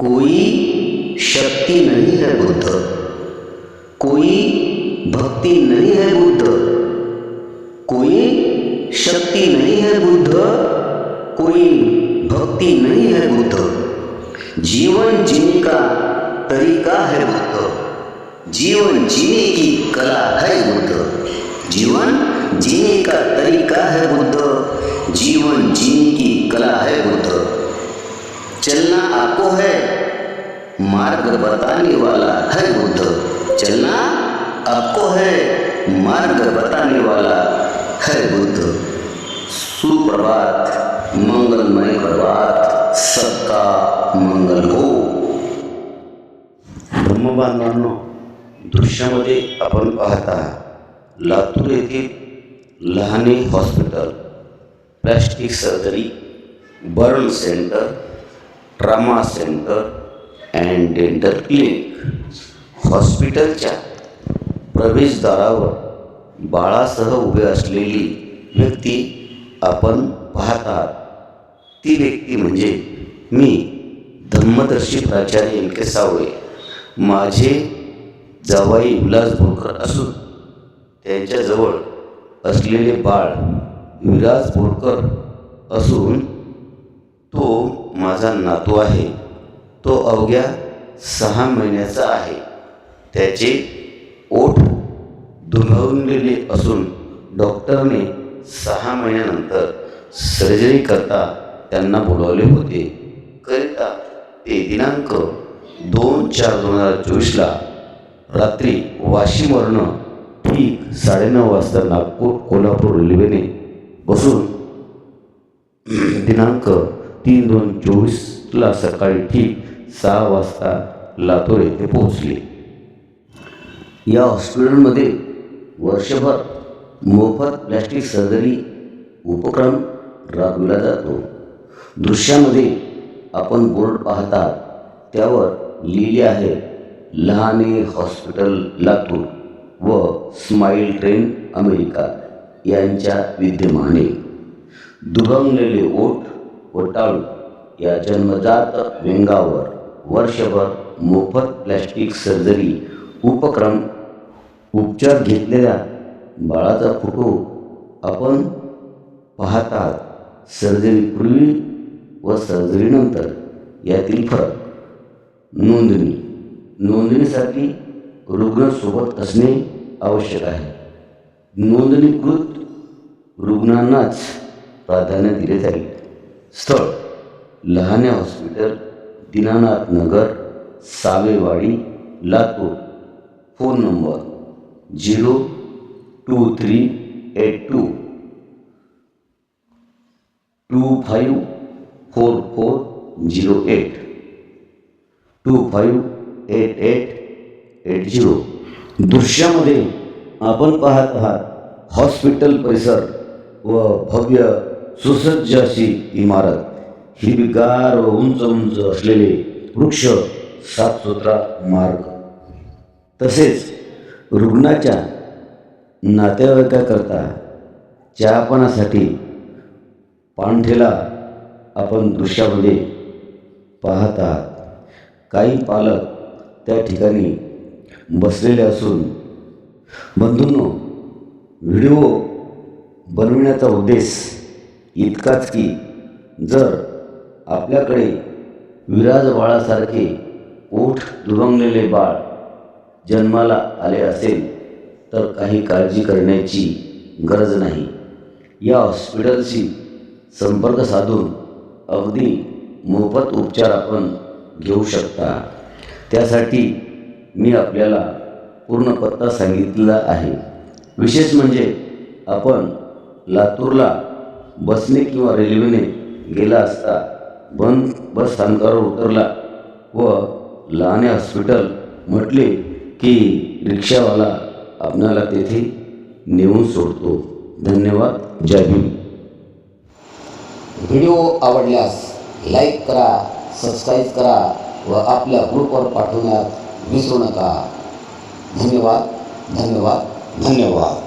कोई शक्ति नहीं है बुद्ध। कोई भक्ति नहीं है बुद्ध। कोई शक्ति नहीं है बुद्ध। कोई भक्ति नहीं है बुद्ध। जीवन जीने का तरीका है बुद्ध। जीवन जीने की कला है बुद्ध। जीवन जीने का तरीका है बुद्ध। जीवन जीने की कला है बुद्ध। चलना आपको है। मार्ग बताने वाला है बुद्ध। चलना आपको है, मार्ग बताने वाला है बुद्ध। सुप्रभात, मंगलमय प्रभात, सबका मंगल हो। ब्रह्मबांधवांनो, दृश्यामध्ये आपण पाहता, लातूर येथील Lahane hospital, plastic surgery, burn centre, trauma centre and dental clinic हॉस्पिटलच्या प्रवेशद्वारावर बाळासह उभे असलेली व्यक्ती आपण पाहत आहात. ती व्यक्ती म्हणजे मी धम्मदर्शी प्राचार्य एम के सावळे. माझे जावाई विलास बोरकर असून त्यांच्याजवळ असलेले बाळ विलास बोरकर असून तो माझा नातू आहे. तो अवघ्या सहा महिन्याचा आहे. त्याचे ओठ दुभवलेले असून डॉक्टरने सहा महिन्यानंतर सर्जरी करता त्यांना बोलावले होते. करिता ते दिनांक दोन चार दोन हजार चोवीसला रात्री वाशीमवरनं ठीक साडेनऊ वाजता नागपूर कोल्हापूर रेल्वेने बसून दिनांक तीन दोन चोवीसला सकाळी ठीक सहा वाजता लातूर येथे पोहोचले. या हॉस्पिटलमध्ये वर्षभर मोफत प्लॅस्टिक सर्जरी उपक्रम राबविला जातो. दृश्यामध्ये आपण बोर्ड पाहता त्यावर लिहिले आहे लहाने हॉस्पिटल लातूर व स्माईल ट्रेन अमेरिका यांच्या विद्यमाने. दुभंगलेले ओठ व टाळू या जन्मजात व्यंगावर वर्षभर मोफत प्लॅस्टिक सर्जरी उपक्रम उपचार घेतलेल्या बाळाचा फोटो आपण पाहतात. सर्जरीपूर्वी व सर्जरीनंतर यातील फरक. नोंदणी. नोंदणीसाठी रुग्ण सोबत असणे आवश्यक आहे. नोंदणीकृत रुग्णांनाच प्राधान्य दिले जाईल. स्थळ. Lahane hospital Dinanath Nagar, Savewadi, Latur. Phone number zero two three eight two. Two five four four zero eight. Two five eight eight eight zero दृश्यामध्ये आपण पाहत आहात, हॉस्पिटल परिसर व भव्य सुसज्ज अशी इमारत. हिरवीगार व उंच उंच असलेले वृक्ष साफसुथरा मार्ग. तसेच रुग्णाच्या नातेवाईकाकरता चहापानासाठी पाणठेला आपण दृश्यामध्ये पाहत आहात. काही पालक त्या ठिकाणी बसलेले असून बंधूंनो व्हिडिओ बनविण्याचा उद्देश इतकाच की जर आपल्याकडे विराज बाळासारखे ओठ दुभंगलेले बाळ जन्माला आले असेल तर काही काळजी करण्याची गरज नाही. या हॉस्पिटलशी संपर्क साधून अगदी मोफत उपचार आपण घेऊ शकता. त्यासाठी मी आपल्याला पूर्ण पत्ता सांगितलेला आहे. विशेष म्हणजे आपण लातूरला बसने किंवा रेल्वेने गेला असता पण बस स्थानकावर उतरला व लहाने हॉस्पिटल म्हटले की रिक्षावाला आपणाला तेथे नेऊन सोडतो. धन्यवाद. जय भीम. व्हिडिओ आवडल्यास लाईक करा सबस्क्राईब करा व आपल्या ग्रुपवर पाठवण्यात विसरू नका. धन्यवाद. धन्यवाद. धन्यवाद.